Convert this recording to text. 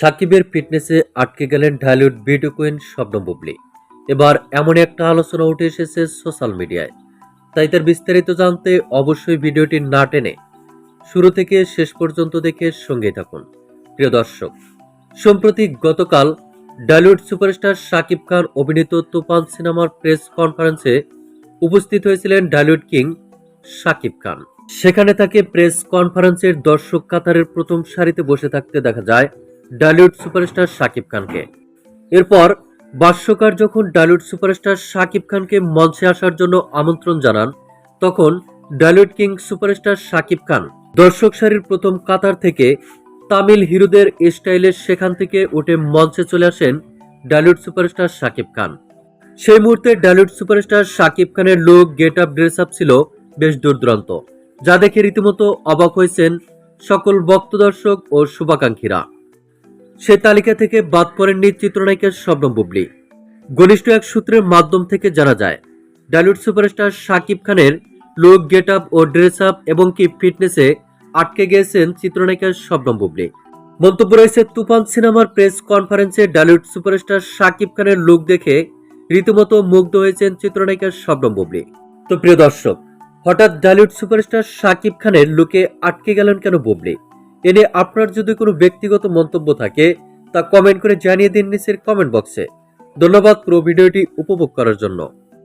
সাকিবের ফিটনেসে আটকে গেলেন ঢালিউড ভিডিও কুইন শবনম বুবলি। এবার এমন একটা আলোচনা উঠে এসেছে সোশ্যাল মিডিয়ায়। তাই তার বিস্তারিত জানতে অবশ্যই ভিডিওটি না টেনে শুরু থেকে শেষ পর্যন্ত দেখে সঙ্গে থাকুন। প্রিয় দর্শক, সম্প্রতি গতকাল ডালিউড সুপারস্টার শাকিব খান অভিনীত তুফান সিনেমার প্রেস কনফারেন্সে উপস্থিত হয়েছিলেন ডালিউড কিং শাকিব খান। সেখানে তাকে প্রেস কনফারেন্সের দর্শক কাতারের প্রথম সারিতে বসে থাকতে দেখা যায় ডালিউড সুপারস্টার শাকিব খানকে। এরপর ভাষ্যকার যখন ডালিউড সুপারস্টার শাকিব খানকে মঞ্চে আসার জন্য আমন্ত্রণ জানান, তখন ডালিউড কিং সুপারস্টার শাকিব খান দর্শক সারির প্রথম কাতার থেকে তামিল হিরোদের স্টাইলে সেখান থেকে উঠে মঞ্চে চলে আসেন ডালিউড সুপারস্টার শাকিব খান। সেই মুহূর্তে ডালিউড সুপারস্টার শাকিব খানের look get up dress up ছিল বেশ দুর্দান্ত যা দেখে রীতিমতো অবাক হয়েছেন সকল ভক্ত দর্শক ও শুভাকাঙ্ক্ষীরা। সে তালিকা থেকে বাদ পড়েননি চিত্রনায়িকা শবনম বুবলি। ঘনিষ্ঠ এক সূত্রের মাধ্যম থেকে জানা যায়, ডালিউড সুপারস্টার শাকিব খানের লুক গেট আপ ও ড্রেস আপ এবং কি ফিটনেসে আটকে গিয়েছেন চিত্রনায়িকা শবনম বুবলি। মন্তব্য রয়েছে, তুফান সিনেমার প্রেস কনফারেন্সে ডালিউড সুপারস্টার শাকিব খানের লুক দেখে রীতিমতো মুগ্ধ হয়েছেন চিত্রনায়িকা শবনম বুবলি। তো প্রিয় দর্শক, হঠাৎ ডালিউড সুপারস্টার শাকিব খানের লুকে আটকে গেলেন কেন বুবলি? এ নিয়ে আপনার যদি কোনো ব্যক্তিগত মন্তব্য থাকে, তা কমেন্ট করে জানিয়ে দিন নিচের কমেন্ট বক্সে ধন্যবাদ পুরো ভিডিওটি উপভোগ করার জন্য।